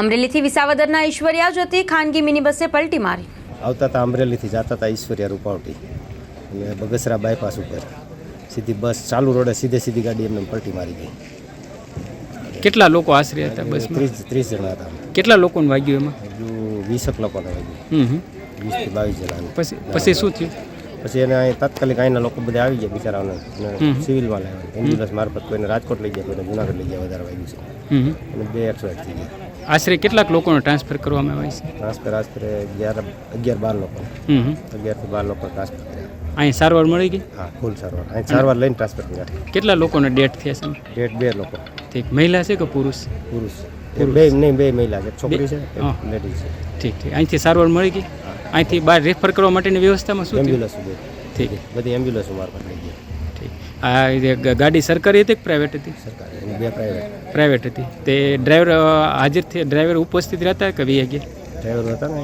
અમરેલીથી વિસાવદરના ઈશ્વરિયા જતી ખાનગી મિની બસે પલટી મારી. આવતા હતા અમરેલીથી જતા હતા ઈશ્વરિયા રૂપાવટી. અને બગસરા બાયપાસ ઉપર. સીધી બસ ચાલુ રોડે સીધે સીધી ગાડી એમને પલટી મારી ગઈ. કેટલા લોકો આશરે હતા બસ ત્રીસ ત્રીસ જણા હતા કેટલા લોકોને વાગ્યું એમાં? હજુ વીસક લોકોને વાગ્યું. હમ હમ. વીસથી બાવીસ જણા પછી પછી શું થયું? પછી એને અહીં તાત્કાલિક અહીંના લોકો બધા આવી ગયા બિચારાઓને. સિવિલમાં લાવ્યા. એમ્બ્યુલન્સ મારફત કોઈને રાજકોટ લઈ ગયા કોઈને જુનાગઢ લઈ ગયા વધારે વાગ્યું છે. હમ હમ. અને બે એક્સપાયર થઈ ગયા. આશરે કેટલાક લોકોને ટ્રાન્સફર કરવામાં આવે છે? ટ્રાન્સફર આશરે અગિયાર અગિયાર બાર લોકો. અગિયારથી બાર લોકો ટ્રાન્સફર કર્યા. અહીં સારવાર મળી ગઈ? હા ફૂલ સારવાર. અહીં સારવાર લઈને ટ્રાન્સફર કર્યા. કેટલા લોકોને ડેટ થયા છે ડેટ બે લોકો. ઠીક મહિલા છે કે પુરુષ? પુરુષ. બે નહીં બે મહિલા છે. છોકરી છે લેડીઝ છે. ઠીક ઠીક. અહીંથી સારવાર મળી ગઈ? અહીંથી બહાર રેફર કરવા માટેની વ્યવસ્થામાં શું એમ્બ્યુલન્સ ઠીક. બધી એમ્બ્યુલન્સ મારફત લઈ ગઈ. આ ગાડી સરકારી હતી કે પ્રાઇવેટ હતી? સરકારી બે પ્રાઇવેટ પ્રાઇવેટ હતી. તે ડ્રાઈવર હાજરથી ડ્રાઈવર ઉપસ્થિત રહેતા કે વી ગયા? ડ્રાઈવર હતા ને.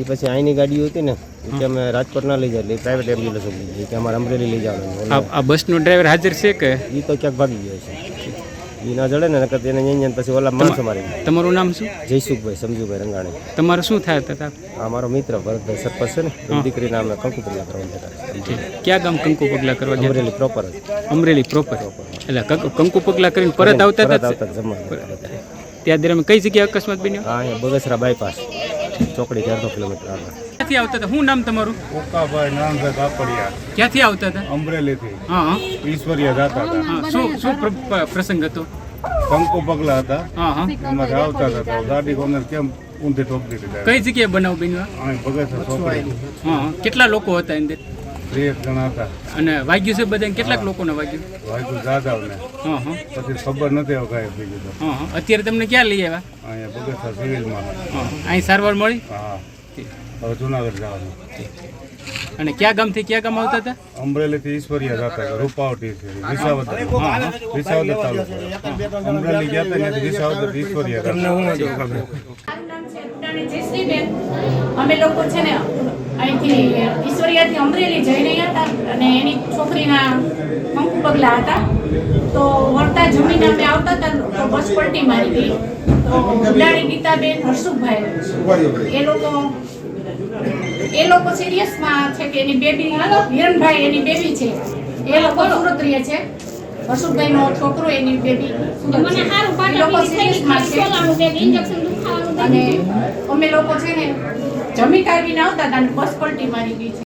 એ પછી અહીંની ગાડીઓ હતી ને એ કે અમે રાજકોટ ના લઈ જાય પ્રાઇવેટ એમ્બ્યુલન્સ કે અમારે અમરેલી લઈ જવાનું. આ આ બસનો ડ્રાઈવર હાજર છે કે? એ તો ક્યાંક ભાગી ગયો છે. એ ના જડે ને નકર એને અહીંયા પછી ઓલા માણસો મારી તમારું નામ શું? જયસુખભાઈ સમજુભાઈ રંગાણી. તમારે શું થાય હતા આ મારો મિત્ર ભરતભાઈ સરપંચ છે ને એની દીકરીના અમે કંકુ પગલા કરવા જતા ક્યાં ગામ કંકુ પગલા કરવા અમરેલી પ્રોપર અમરેલી પ્રોપર એટલે કંકુ- પગલા કરીને પરત આવતા હતા. જમવા ત્યાં દરમિયાન કઈ જગ્યાએ અકસ્માત બન્યો? હા બગસરા બાયપાસ ચોકડી અડધો કિલોમીટર આગળ. ક્યાંથી આવતા હતા? શું નામ તમારું? ઉકાભાઈ નાનભાઈ કાપડિયા ક્યાંથી આવતા હતા? અમરેલીથી. હા હા. ઈશ્વરિયા જતા હતા. શું શું પ્રસંગ હતો? કંકુ પગલા હતા. હા હા. એમાં આવતા હતા ગાડી કોને કેમ ઊંધી ઠોકી દીધી કઈ જગ્યાએ બનાવ બન્યો? છોકરી હા. કેટલા લોકો હતા અંદર? બે જણા હતા. અને વાગ્યું છે બધા કેટલાક લોકોને વાગ્યું? વાગ્યું જાદવને. હા હા. પછી ખબર નથી હવે કાંઈ થઈ ગયું હા અત્યારે તમને ક્યાં લઈ આવ્યા? અહીંયા ભગત સિવિલમાં. અહીં સારવાર મળી? હા. હવે જુનાગઢ જવાનું. અને કયા ગામથી કયા ગામ આવતા હતા? અમરેલીથી ઈશ્વરિયા જતા હતા રૂપાવટી વિસાવદર. વિસાવદર તાલુકો. અમરેલી ગયા હતા ત્યાંથી વિસાવદર ઈશ્વરિયા નામ છે ઉડાણી જયશ્રીબેન અમે લોકો છે ને અહીંથી ઈશ્વરિયાથી અમરેલી જઈ રહ્યા હતા અને એની છોકરીના કંકુ પગલા હતા. તો વર્તા જમીન અમે આવતા હતા તો બસ પલટી મારી ગઈ તો ઉડાણી ગીતાબેન હર્ષુભાઈ એ લોકો એ લોકો સિરિયસમાં છે કે એની બેબી હિરણભાઈ એની બેબી છે. એ લોકો સુરત રહે છે. હર્ષુભાઈનો છોકરો એની બેબી મને સારું એ લોકો સિરિયસમાં છે. અને અમે લોકો છે ને જમી કાઢીને આવતા હતા બસ પલટી મારી ગઈ છે.